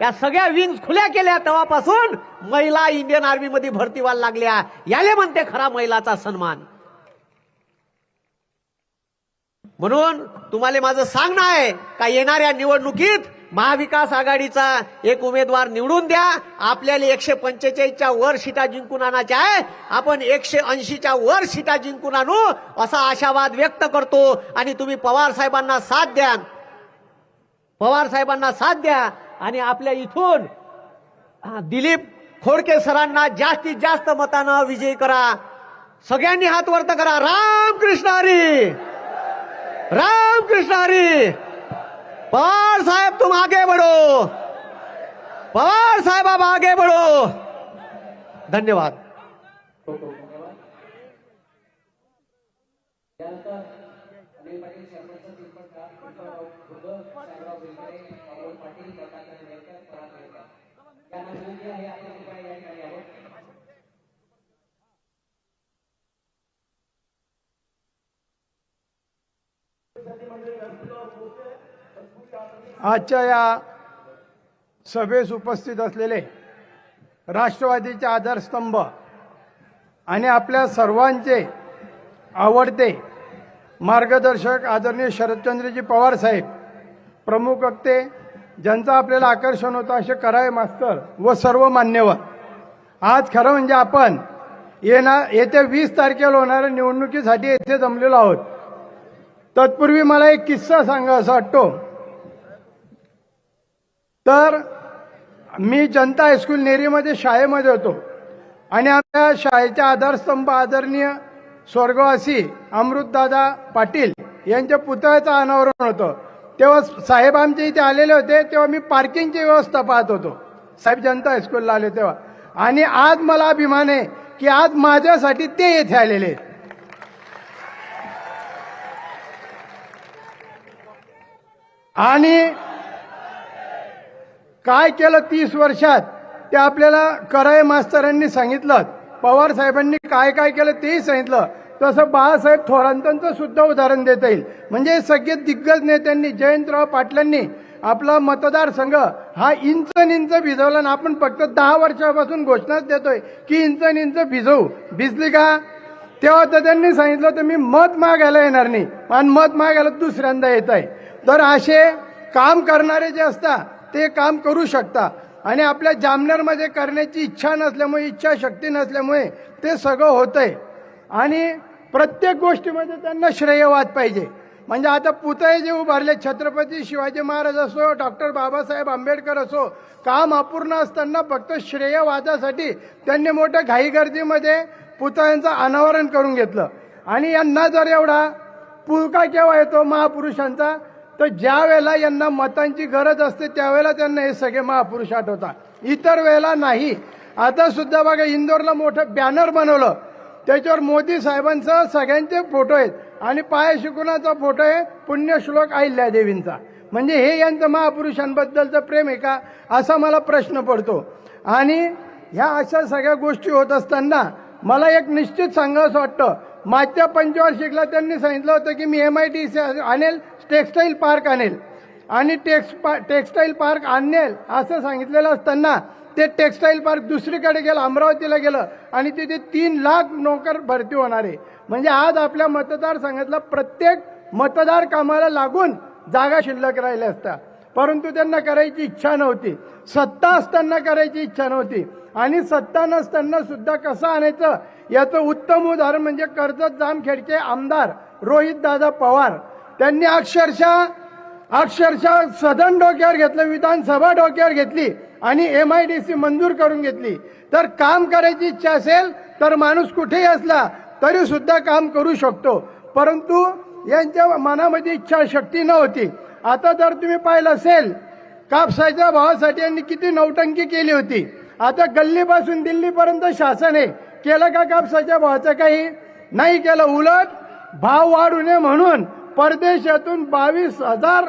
या सगळ्या विंग्स खुल्या केल्या तेव्हापासून महिला इंडियन आर्मी मध्ये भरती व्हायला लागल्या. याले म्हणते खरा महिलाचा सन्मान. म्हणून तुम्हाला माझं सांगणं आहे का येणाऱ्या निवडणुकीत महाविकास आघाडीचा एक उमेदवार निवडून द्या. आपल्याला एकशे पंचेचाळीसच्या वर सीटा जिंकून आणायच्या आहे. आपण एकशे ऐंशीच्या वर सीटा जिंकून आणू असा आशावाद व्यक्त करतो. आणि तुम्ही पवार साहेबांना साथ द्या. पवार साहेबांना साथ द्या. आणि आपल्या इथून दिलीप खोडके सरांना जास्तीत जास्त मतानं विजयी करा. सगळ्यांनी हात वर्त करा. राम कृष्ण हरी! राम कृष्ण हरी! पवार साहेब तुम आगे बढ़ो. पवार साहेब आगे बढ़ो. धन्यवाद. आजच्या या सभेस उपस्थित असलेले राष्ट्रवादीचे आधारस्तंभ आणि आपल्या सर्वांचे आवडते मार्गदर्शक आदरणीय शरदचंद्रजी पवार साहेब प्रमुख वक्ते ज्यांचं आपल्याला आकर्षण होतं असे कराय मास्तर व सर्व मान्यवर. आज खरं म्हणजे आपण येणार येत्या वीस तारखेला होणाऱ्या निवडणुकीसाठी येथे जमलेलो आहोत. तत्पूर्वी मला एक किस्सा सांगा असं वाटतो. तर मी जनता हायस्कूल नेरीमध्ये शाळेमध्ये होतो. आणि आमच्या शाळेच्या आधारस्तंभ आदरणीय स्वर्गवासी अमृतदादा पाटील यांच्या पुतळ्याचं अनावरण होतं. तेव्हा साहेब आमच्या इथे आलेले होते तेव्हा मी पार्किंगची व्यवस्था पाहत होतो. साहेब जनता हायस्कूलला आले तेव्हा. आणि आज मला अभिमान आहे की आज माझ्यासाठी ते येथे आलेले आहेत. आणि काय केलं तीस वर्षात? ते आपल्याला कराय मास्तरांनी सांगितलं. पवार साहेबांनी काय काय केलं तेही सांगितलं. तसं बाळासाहेब थोरांतांचं सुद्धा उदाहरण देता येईल. म्हणजे सगळे दिग्गज नेत्यांनी जयंतराव पाटलांनी आपला मतदारसंघ हा इंच इंच भिजवला आणि आपण फक्त दहा वर्षापासून घोषणाच देतोय की इंच इंच भिजवू. भिजली का? तेव्हा तर त्यांनी सांगितलं तर मी मत मागायला येणार नाही. आणि मत मागायला दुसऱ्यांदा येत आहे. तर असे काम करणारे जे असतात ते काम करू शकता. आणि आपल्या जामनेरमध्ये करण्याची इच्छा नसल्यामुळे इच्छाशक्ती नसल्यामुळे ते सगळं होतंय. आणि प्रत्येक गोष्टीमध्ये त्यांना श्रेयवाद पाहिजे. म्हणजे आता पुतळे जे उभारले छत्रपती शिवाजी महाराज असो डॉक्टर बाबासाहेब आंबेडकर असो काम अपूर्ण असताना फक्त श्रेयवादासाठी त्यांनी मोठ्या घाईगर्दीमध्ये पुतळ्यांचं अनावरण करून घेतलं. आणि यांना जर एवढा पुळका केव्हा येतो महापुरुषांचा? तर ज्या वेळेला यांना मतांची गरज असते त्यावेळेला त्यांना हे सगळे महापुरुष आठवतात. इतर वेळेला नाही. आता सुद्धा बघा इंदोरला मोठं बॅनर बनवलं. त्याच्यावर मोदी साहेबांचा सगळ्यांचे फोटो आहेत. आणि पाया शिकुणाचा फोटो आहे पुण्यश्लोक अहिल्यादेवींचा म्हणजे हे यांचं महापुरुषांबद्दलचं प्रेम आहे का? असा मला प्रश्न पडतो. आणि ह्या अशा सगळ्या गोष्टी होत असताना मला एक निश्चित सांगावंसं वाटतं. मागच्या पंचवार्षिकला त्यांनी सांगितलं होतं की मी एम आय टी सी आणेल टेक्स्टाईल पार्क आणेल. आणि टेक्स पा टेक्स्टाईल पार्क आणेल असं सांगितलेलं असताना ते टेक्स्टाईल पार्क दुसरीकडे गेलं अमरावतीला गेलं. आणि तिथे तीन लाख नोकर भरती होणार आहे. म्हणजे आज आपल्या मतदारसंघातला प्रत्येक मतदार कामाला लागून जागा शिल्लक राहिल्या असत्या. परंतु त्यांना करायची इच्छा नव्हती. सत्ता असताना करायची इच्छा नव्हती. आणि सत्ता नसताना सुद्धा कसं आणायचं? याचं उत्तम उदाहरण म्हणजे कर्जत जामखेडचे आमदार रोहित दादा पवार. त्यांनी अक्षरशः अक्षरशः सदन डोक्यावर घेतलं विधानसभा डोक्यावर घेतली आणि एम आय डी सी मंजूर करून घेतली. तर काम करायची इच्छा असेल तर माणूस कुठेही असला तरी सुद्धा काम करू शकतो. परंतु यांच्या मनामध्ये इच्छाशक्ती नव्हती. आता जर तुम्ही पाहिलं असेल कापसाच्या भावासाठी यांनी किती नौटंकी केली होती. आता गल्लीपासून दिल्लीपर्यंत शासन आहे. केलं का कापसाच्या भावाचं काही? नाही केलं उलट. भाव वाढू नये म्हणून परदेशातून बावीस हजार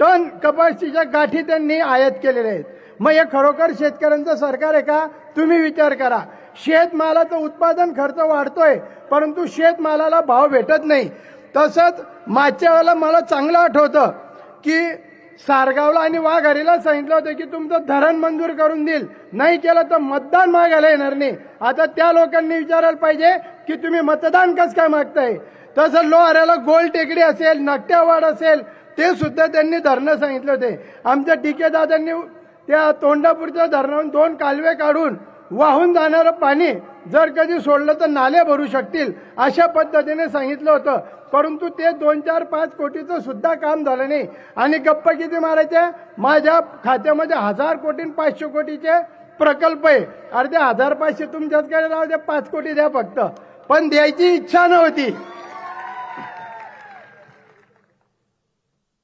टन कपाशीच्या गाठी त्यांनी आयात केलेल्या आहेत. मग हे खरोखर शेतकऱ्यांचं सरकार आहे का? तुम्ही विचार करा. शेतमालाचं उत्पादन खर्च वाढतोय परंतु शेतमालाला भाव भेटत नाही. तसंच मागच्या वेळेला मला चांगलं आठवतं की सारगावला आणि वाघारीला सांगितलं होतं की तुमचं धरण मंजूर करून देईल. नाही केलं तर मतदान मागायला येणार नाही. आता त्या लोकांनी विचारायला पाहिजे की तुम्ही मतदान कसं काय मागताय? तसं लोहाऱ्याला गोल टेकडी असेल नकट्यावाड असेल ते सुद्धा त्यांनी धरणं सांगितले होते. आमच्या टीके दादांनी त्या तोंडापूरच्या धरणावरून दोन कालवे काढून वाहून जाणारं पाणी जर कधी सोडलं तर नाले भरू शकतील अशा पद्धतीने सांगितलं होतं. परंतु ते दोन चार पाच कोटीचं सुद्धा काम झालं नाही. आणि गप्प किती मारायचे? माझ्या खात्यामध्ये हजार कोटी पाचशे कोटीचे प्रकल्प आहे. अर्धे हजार पाचशे तुमच्याचकडे राहू द्या पाच कोटी द्या फक्त. पण द्यायची इच्छा नव्हती.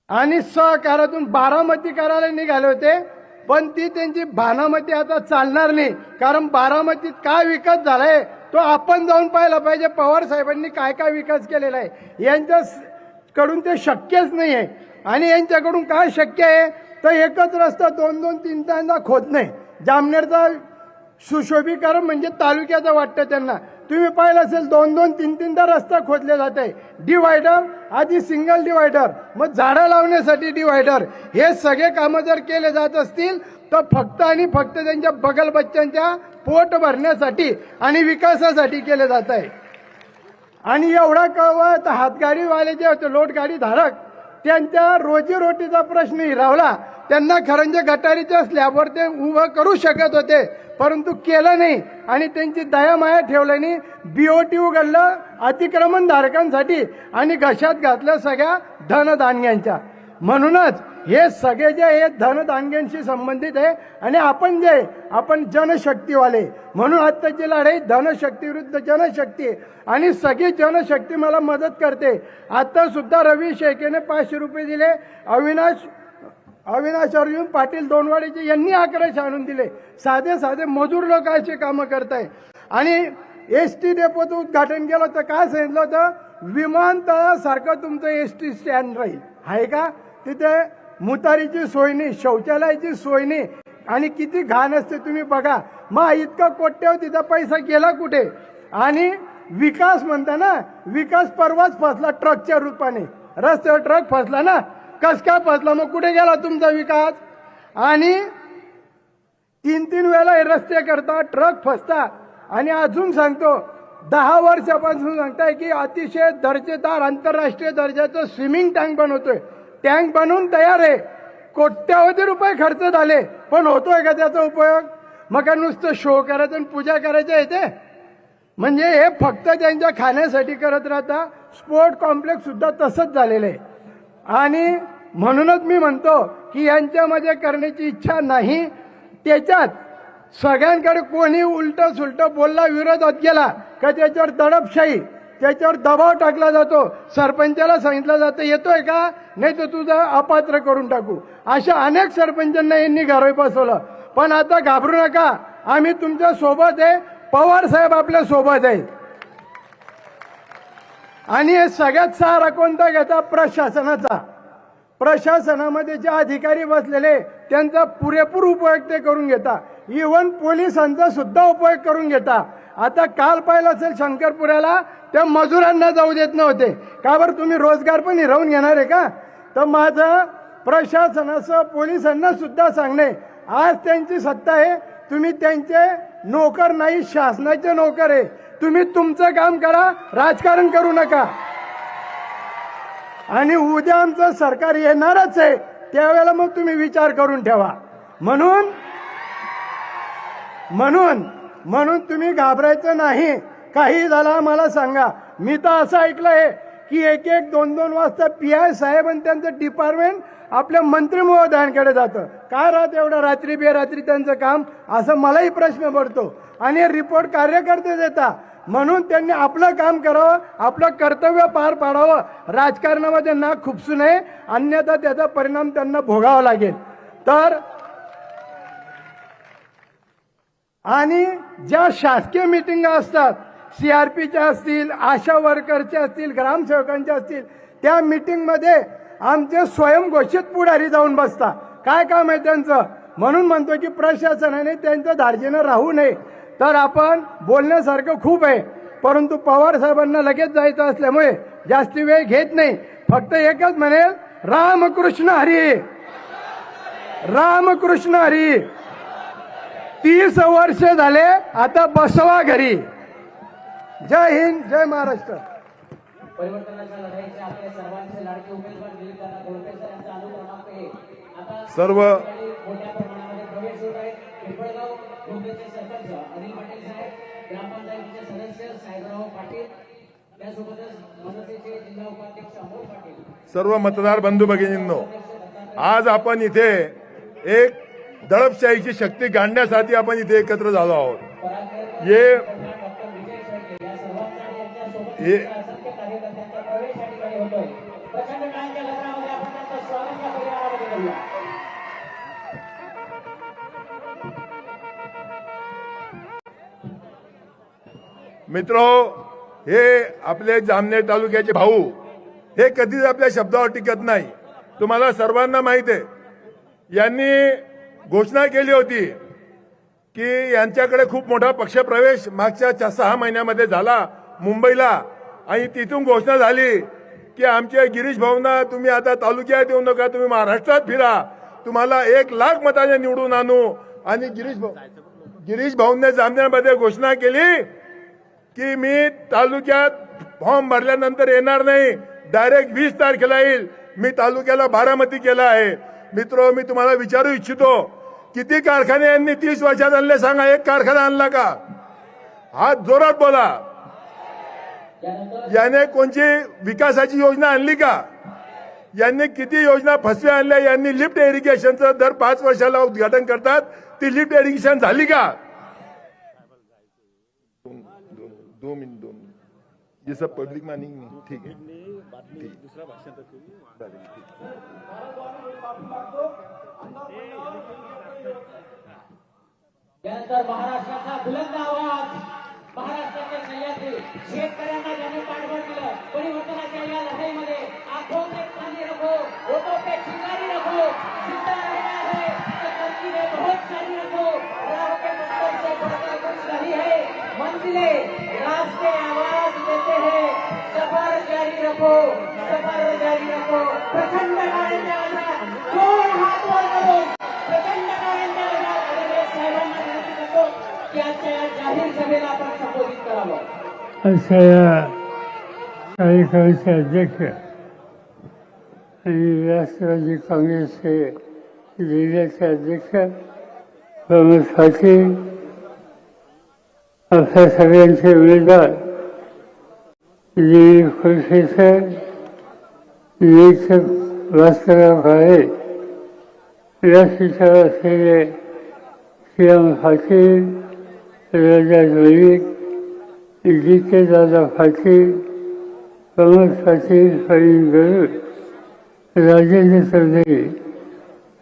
आणि सहकारातून बारामती करायला निघाले होते. पण ती त्यांची भानामती आता चालणार नाही. कारण बारामतीत काय विकास झालाय तो आपण जाऊन पाहिला पाहिजे. पवार साहेबांनी काय काय विकास केलेला आहे यांच्या कडून ते शक्यच नाही आहे आणि यांच्याकडून काय शक्य आहे तर एकच रस्ता दोन दोन तीन तीनदा खोदणे जामनेरचा सुशोभीकरण म्हणजे तालुक्याचं वाटतं त्यांना. तुम्ही पाहिलं असेल दोन दोन तीन तीनदा रस्ता खोदले जात. आहे डिवायडर आधी सिंगल डिवायडर मग झाडं लावण्यासाठी डिवायडर हे सगळे कामं जर केले जात असतील तर फक्त आणि फक्त त्यांच्या बगल बच्चांच्या पोट भरण्यासाठी आणि विकासासाठी केले जात आहे. आणि एवढा कळवा तर हातगाडीवाले जे होते लोटगाडी धारक त्यांच्या रोजीरोटीचा प्रश्न हिरावला. त्यांना खरंजे म्हणजे गटारीच्या स्लॅबवर ते उभं करू शकत होते. परंतु केलं नाही. आणि त्यांची दयामाया ठेवल्याने बीओटी उघडलं अतिक्रमण धारकांसाठी आणि घशात घातलं सगळ्या धनधान्यांच्या. म्हणूनच हे सगळे जे हे धनधान्यांशी संबंधित आहे आणि आपण जे आपण जनशक्तीवाले. म्हणून आत्ताची लढाई धनशक्ती विरुद्ध जनशक्ती. आणि सगळी जनशक्ती मला मदत करते. आत्तासुद्धा सुद्धा रवी शेकेने पाचशे रुपये दिले. अविनाश अविनाश अर्जुन पाटील दोनवाडीचे यांनी अकराशे आणून दिले. साधे साधे मजूर लोक अशी कामं करताय आणि एस टी डेपोचं उद्घाटन केलं होतं काय सांगितलं होतं? विमानतळासारखं तुमचं एस टी स्टँड राहील. आहे का? तिथे मुतारीची सोय नाही शौचालयाची सोयनी आणि किती घाण असते तुम्ही बघा. मग इतका कोट्यव तिथं पैसा गेला कुठे? आणि विकास म्हणता ना विकास परवाच फसला ट्रकच्या रूपाने. रस्त्यावर ट्रक फसला ना कस काय फसला? मग कुठे गेला तुमचा विकास? आणि तीन तीन वेळा हे रस्ते करता ट्रक फसता आणि अजून सांगतो दहा वर्षापासून सांगताय की अतिशय दर्जेदार आंतरराष्ट्रीय दर्जाचं स्विमिंग टँक बनवतोय. टँक बनवून तयार आहे. कोट्यावधी रुपये खर्च झाले. पण होतोय का त्याचा उपयोग? मग नुसतं शो करायचं आणि पूजा करायचं येते म्हणजे हे फक्त त्यांच्या खाण्यासाठी करत राहता. स्पोर्ट कॉम्प्लेक्स सुद्धा तसंच झालेलं आहे. आणि म्हणूनच मी म्हणतो की यांच्यामध्ये करण्याची इच्छा नाही. त्याच्यात सगळ्यांकडे कोणी उलट सुलट बोलला विरोधात गेला का त्याच्यावर दडपशाही त्याच्यावर दबाव टाकला जातो सरपंचाला सांगितलं जातं येतोय का? नाही तर तुझं अपात्र करून टाकू. अशा अनेक सरपंचांना यांनी घरोई बसवलं. पण आता घाबरू नका आम्ही तुमच्यासोबत आहे पवार साहेब आपल्यासोबत आहेत. आणि हे सगळ्यात सारा कोणता घेता? प्रशासनाचा. प्रशासनामध्ये जे अधिकारी बसलेले त्यांचा पुरेपूर उपयोग ते करून घेता. इव्हन पोलिसांचा सुद्धा उपयोग करून घेता. आता काल पाहिलं असेल शंकरपुऱ्याला त्या मजुरांना जाऊ देत नव्हते. का बरं तुम्ही रोजगार पण हिरावून घेणार आहे का? तर माझं प्रशासनाचं पोलिसांना सुद्धा सांगणे आज त्यांची सत्ता आहे. तुम्ही त्यांचे नोकर नाही शासनाचे नोकर आहे. तुम्ही तुमचं काम करा राजकारण करू नका. आणि उद्या आमचं सरकार येणारच आहे त्यावेळेला मग तुम्ही विचार करून ठेवा. म्हणून म्हणून म्हणून तुम्ही घाबरायचं नाही. काही झाला मला सांगा. मी तर असं ऐकलंय की एक एक दोन दोन वाजता पी आय साहेब आणि त्यांचं डिपार्टमेंट आपल्या मंत्री महोदयांकडे जातं. काय राहत एवढं रात्री बेरात्री त्यांचं काम? असं मलाही प्रश्न पडतो. आणि रिपोर्ट कार्यकर्ते देता. म्हणून त्यांनी आपलं काम करावं आपलं कर्तव्य पार पाडावं. राजकारणामध्ये ना खुपसू नये अन्यथा त्याचा परिणाम त्यांना भोगावा लागेल. तर आणि ज्या शासकीय मिटिंग असतात सीआरपीच्या असतील आशा वर्करच्या असतील ग्रामसेवकांच्या असतील त्या मिटिंगमध्ये आमचे स्वयंघोषित पुढारी जाऊन बसता काय काम आहे त्यांचं? म्हणून म्हणतो की प्रशासनाने त्यांच्या धार्जीनं राहू नये. तर आपण बोलण्यासारखं खूप आहे. परंतु पवार साहेबांना लगेच जायचं असल्यामुळे जास्ती वेळ घेत नाही. फक्त एकच म्हणेल रामकृष्ण हरी. रामकृष्ण हरी. तीस वर्ष झाले आता बसवा घरी. जय हिंद जय महाराष्ट्र. परिवर्तनाच्या ग्रामपंचायतीचे सदस्य साहेबराव पाटील त्यासोबतच मनसेचे जिल्हा उपाध्यक्ष अमोल पाटील. सर्व मतदार बंधू भगिनींनो आज आपण इथे एक दडपशाहीची शक्ती गाडण्यासाठी आपण इथे एकत्र झालो आहोत. हे डॉक्टर मित्र हे आपले जामनेर तालुक्याचे भाऊ हे कधीच आपल्या शब्दावर टिकत नाही. तुम्हाला सर्वांना माहीत आहे. यांनी घोषणा केली होती की यांच्याकडे खूप मोठा पक्षप्रवेश मागच्या सहा महिन्यामध्ये झाला मुंबईला. आणि तिथून घोषणा झाली की आमचे गिरीश भाऊंना तुम्ही आता तालुक्यात येऊ नका तुम्ही महाराष्ट्रात फिरा. तुम्हाला एक लाख मताने निवडून आणू. आणि गिरीश भाऊ गिरीश भाऊंनी जामनेरमध्ये घोषणा केली की मी तालुक्यात फॉर्म भरल्यानंतर येणार नाही. डायरेक्ट वीस तारखेला येईल. मी तालुक्याला बारामती केला आहे. मित्र मी तुम्हाला विचारू इच्छितो किती कारखाने यांनी तीस वर्षात आणले सांगा एक कारखाना आणला का? हात जोरात बोला. याने कोणची विकासाची योजना आणली का? यांनी किती योजना फसव्या आणल्या? यांनी लिफ्ट इरिगेशनचं दर पाच वर्षाला उद्घाटन करतात. ती लिफ्ट इरिगेशन झाली का? दो मिनट दो मिनट। ये सब पब्लिक मानिंग नहीं। ठीक है। त्यानंतर महाराष्ट्राचा बुलंद आवाज़ महाराष्ट्राचे सह्याद्री शेतकऱ्यांना ज्यांनी अशा या कार्यक्रमाचे अध्यक्ष आणि राष्ट्रवादी काँग्रेसचे जिल्ह्याचे अध्यक्ष प्रमोद पाटील आपल्या सगळ्यांचे उमेदवार दिलीप कुलशेखर लेखक भास्करराव काळे व्यासपीठावर असलेले श्रीराम पाटील राजा मलिक जी के दादा पाटील प्रमोद पाटील प्रवीण गरुड राजेंद्र चौधरी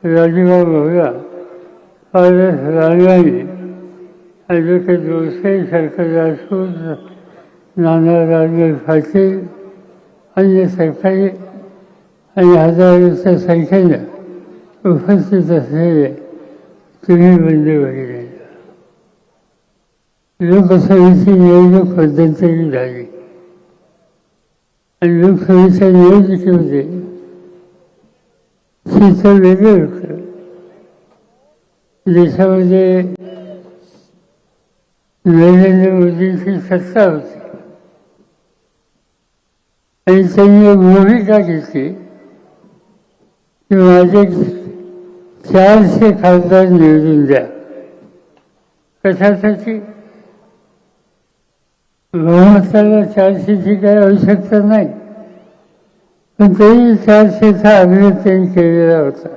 राजीबा भोगा पारस राजवानी ॲडव्होकेट बोरसे शंकर राजपूत नाना राजवीर पाटील अन्य सरकारी आणि हजारोच्या संख्येनं उपस्थित असलेले तुम्ही बंदी वगैरे. लोकसभेची निवडणूक झाली आणि लोकसभेच्या निवडणुकीमध्ये चित्र वेगळं होतं देशामध्ये नरेंद्र मोदींची सत्ता होती आणि त्यांनी भूमिका घेतली की माझे चारशे खासदार निवडून द्या कशासाठी बहुमताला चारशेची काही आवश्यकता नाही. पण तरी चारशेचा आग्रह त्यांनी केलेला होता.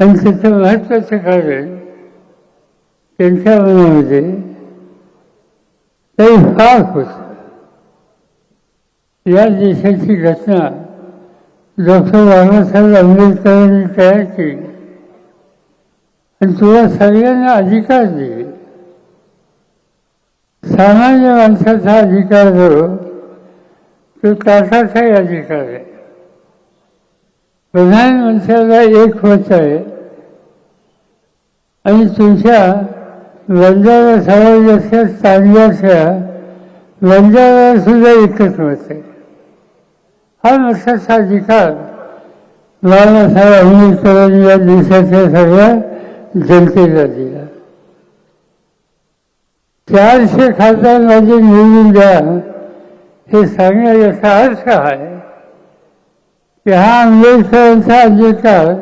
आणि त्याचं महत्वाचं कारण त्यांच्या मनामध्ये काही फार होत. या देशाची घटना डॉक्टर बाबासाहेब आंबेडकरांनी तयार केली. आणि तुला सगळ्यांना अधिकार दिले. सामान्य माणसाचा अधिकार जो तो टाटाचाही अधिकार आहे. प्रधान माणसाला एक होत आहे. आणि तुमच्या बंजारा समाजाच्या तांब्याच्या वंजाला सुद्धा एकच मत आहे. हा माणसाचा अधिकार बाबासाहेब आंबेडकरांनी या देशाच्या सगळ्या जनतेला दिला. चारशे खासदारांना जे निवडून द्या. हे सांगण्याचा याचा अर्थ आहे की हा आंबेडकरांचा अधिकार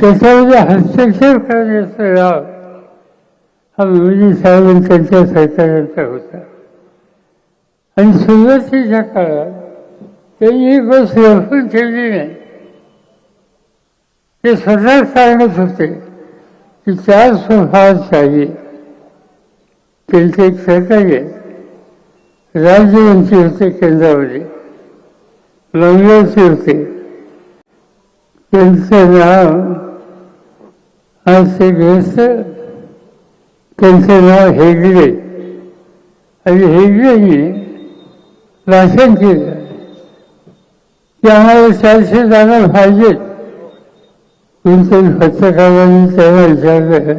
त्याच्यामध्ये हस्तक्षेप करण्याचा लाभ हा मोदी साहेब त्यांच्या सरकारांचा होता. आणि सुरुवातीच्या काळात त्यांनी ही गोष्ट लपून ठेवली नाही. ते स्वतः सांगत होते की चार सुफार चाहिए त्यांचे एक सहकार्य राजवंशी होते केंद्रामध्ये. बंगल्याचे होते त्यांचं नाव आज ते ग्रस्त त्यांचं नाव हेगडे आणि हेगडेने भाषण केलं की आम्हाला चारशे जागा पाहिजेत. कोणतरी पत्रकारांनी त्यांना विचारलं.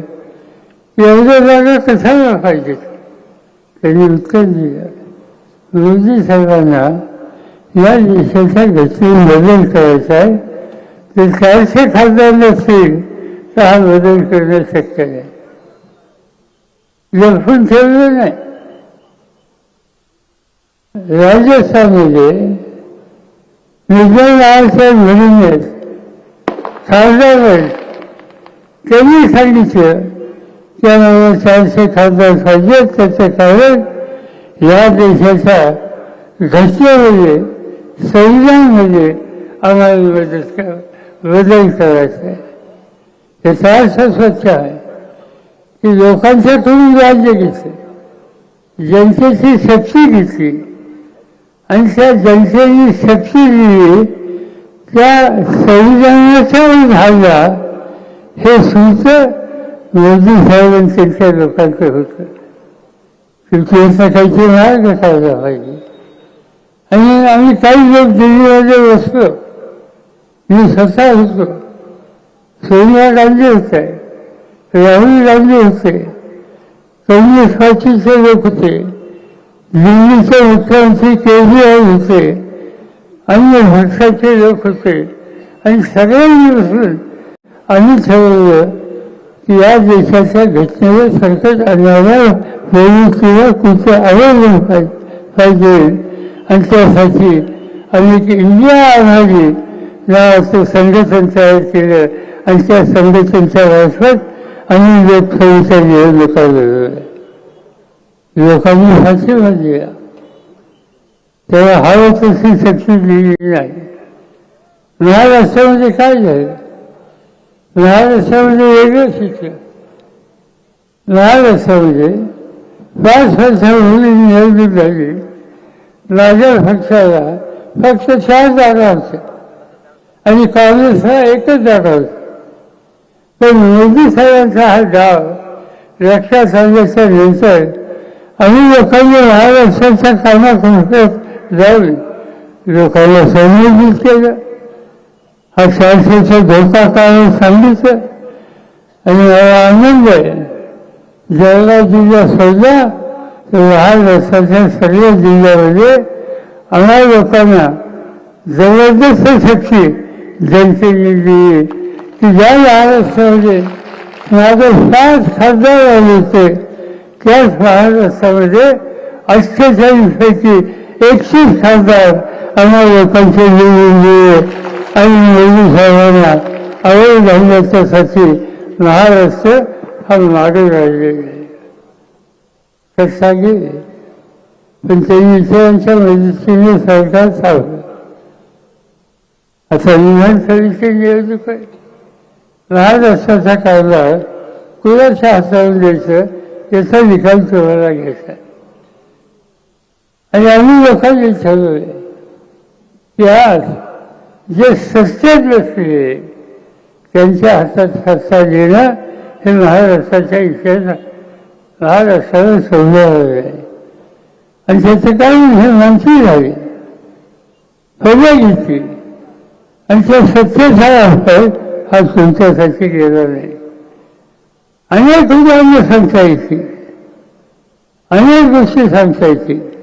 एवढ्या जागा कशाला पाहिजेत त्यांनी उत्तर दिलं. गुरुजी साहेबांना या देशाच्या घटनेत बदल करायचा आहे. ते चारशे खासदार नसतील तर हा बदल करणं शक्य नाही. लपून ठेवलं नाही. राजस्थानमध्ये विजय रावसाहेब म्हणून खासदार त्यांनी सांगितलं त्यामुळे चारशे खासदार पाहिजे त्याचं कारण या देशाच्या घटनेमध्ये संविधानमध्ये आम्हाला मदत कर बदल करायचा आहे. त्याचा अर्थ स्वच्छ आहे. की लोकांच्याकडून राज्य घेतलं जनतेची शक्ती घेतली आणि त्या जनतेची शक्ती दिली त्या संविधानाचा भागा हे सूत्र मोदी साहेबांनी त्यांच्या लोकांचं होतं. त्याचा काहीतरी मार्ग काढला पाहिजे. आणि आम्ही काही लोक दिल्लीमध्ये बसलो. मी स्वतः होतो. सोनिया गांधी होत्या राहुल गांधी होते. काँग्रेस पार्टीचे लोक होते. दिल्लीचे मुख्यमंत्री केजरीवाल होते. अन्य पक्षाचे लोक होते. आणि सगळ्यांनी बसून आम्ही ठरवलं या देशाच्या घटनेवर संकट आणणाऱ्या किंवा कुठे अवलंबून पाहिजे. आणि त्यासाठी अनेक इंडिया आघाडी नावाचं संघटन तयार केलं. आणि त्या संघटनच्या मार्फत आम्ही लोकशाहीचा निर्णय लोकांना लोकांनी फाशीला दिला तेव्हा हवं तशी शक्ती दिली नाही. महाराष्ट्रामध्ये काय झालं? महाराष्ट्रामध्ये वेगळं शिक्षण महाराष्ट्रामध्ये पाच वर्षापूर्वी निवडणूक झाली माझ्या पक्षाला फक्त चार जागा होत्या. आणि काँग्रेसला एकच जागा होती. पण मोदी साहेबांचा हा डाव रक्षा सांगायचा नंतर आम्ही लोकांनी महाराष्ट्राच्या कामात जाऊन लोकांना संबोधित केलं. हा शाळेचा धोका काय सांगितलं? आणि आनंद आहे. जळगाव जिल्हा सोडला तर महाराष्ट्राच्या सगळ्या जिल्ह्यामध्ये आम्हा लोकांना जबरदस्त शक्ती जनतेने दिली. की ज्या महाराष्ट्रामध्ये माझे सात खासदार आले होते त्याच महाराष्ट्रामध्ये अठ्ठेचाळीस पैकी एकशे खासदार आम्हा लोकांचे निवडून दिले आणि मोदी साहेबांना आवड घालण्याच्यासाठी महाराष्ट्र हा मागे राहिलेला आहे तर सांगेल पण ते इतरांच्या मदतीने सरकार चाललं आता विधानसभेची निवडणूक आहे महाराष्ट्राचा कारभार कुणाच्या हातावर द्यायचं याचा निकाल तुम्हाला घ्यायचा आणि आम्ही लोकांनी ठरवले की आज जे सत्तेत बसले त्यांच्या हातात सत्ता देणं हे महाराष्ट्राच्या इतिहासात महाराष्ट्राला सोडलं आहे. आणि त्याचं कारण हे माणसी झाली फळं घेतली आणि त्या सत्तेचा वापर हा तुमच्यासाठी गेला नाही. अनेक उदाहरणं सांगता येतील. अनेक गोष्टी सांगता येतील.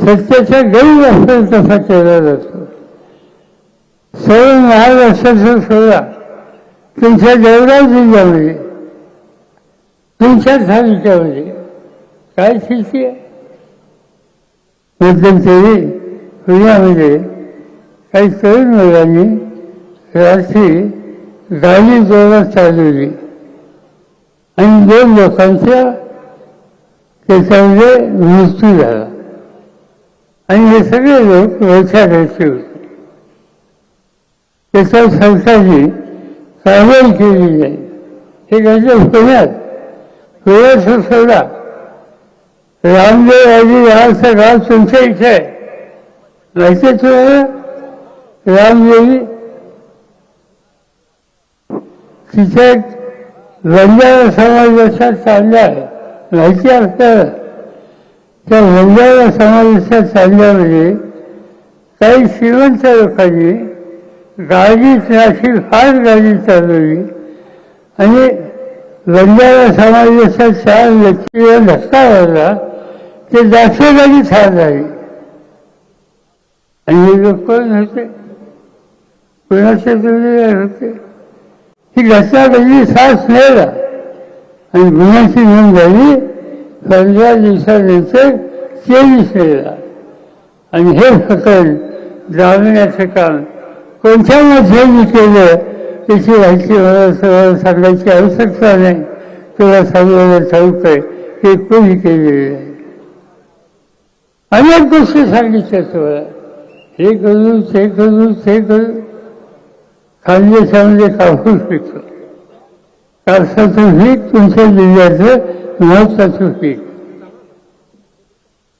सत्याचा असेल तसा केला जातो सर्व महाराष्ट्राचं सोडा. तुमच्या देवराव जिल्ह्यामध्ये तुमच्या तालुक्यामध्ये काय स्थिती आहे? मध्यंतरी पुण्यामध्ये काही तरुण मुलांनी रात्री गाडी जोरात चालवली. आणि दोन लोकांचा त्याच्यामध्ये मृत्यू झाला. आणि हे सगळे लोक वैचाराचे होते. त्याच्यावर सरकारने कारवाई केली जाईल. हे घडलं पुण्यात पुण्याचं सोडा रामदेव आजी राहाचं गाव तुमच्या इथे आहे. माहिती तुम्हाला? रामदेवी तिथे बंजारा समाजाचा चालला आहे. माहिती आहे त्या बंजारा समाजाच्या चालल्यामध्ये काही श्रीमंत लोकांनी गाडी अशी फार गाडी चालवली. आणि बंजारा समाजाच्या चार व्यक्तीला धक्का झाला ते जास्त गाडी ठार झाली. आणि हे लोक कोण होते? कोणाच्या जोडीदार होते? ही घटना घडली सात मेला. आणि गुन्ह्याची नोंद झाली. पंधरा दिवसानंतर तेवीस वेळेला. आणि हे प्रकरण जाणण्याचं काम कोणत्या माध्यमाने केलं त्याची माहिती मला सगळं सांगायची आवश्यकता नाही. तुला सांगायला ठाऊक आहे हे कोणी केलेलं आहे? अनेक गोष्टी सांगितल्या तुम्हाला. हे करू ते करू ते करू. खानदेशामध्ये कापूस पिकतो कापसाचं पीक तुमच्या जिल्ह्याचं महत्वाचं पीक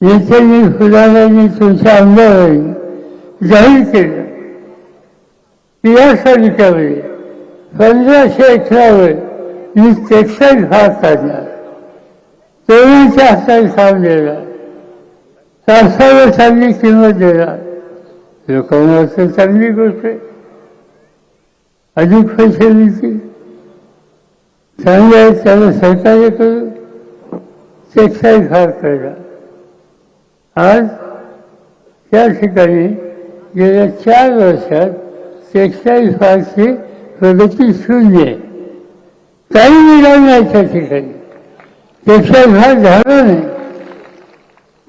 नेत्यांनी फुलारांनी तुमच्या आमदारांनी जाहीर केलं. की या तालुक्यामध्ये पंधराशे एकरावर मी टेक्स्टाईल भाग काढणार तरुणांच्या हातात काम देणार कापसाला चांगली किंमत देणार लोकांना असं चांगली गोष्ट आहे. अधिक पैसे मिळतील. चांगले आहे त्याला सहकार्य करू. टेक्स्टाईल फार करा आज त्या ठिकाणी गेल्या चार वर्षात टेक्स्टाईल फारची प्रगती शून्य आहे. काही मिळालं नाही त्या ठिकाणी टेक्स्टाईल फार झाला नाही.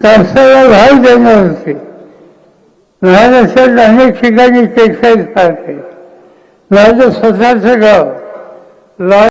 कापसाला भाव देणार होते. महाराष्ट्रात अनेक ठिकाणी टेक्स्टाईल पार्क आहे. माझं स्वतःचं गाव ला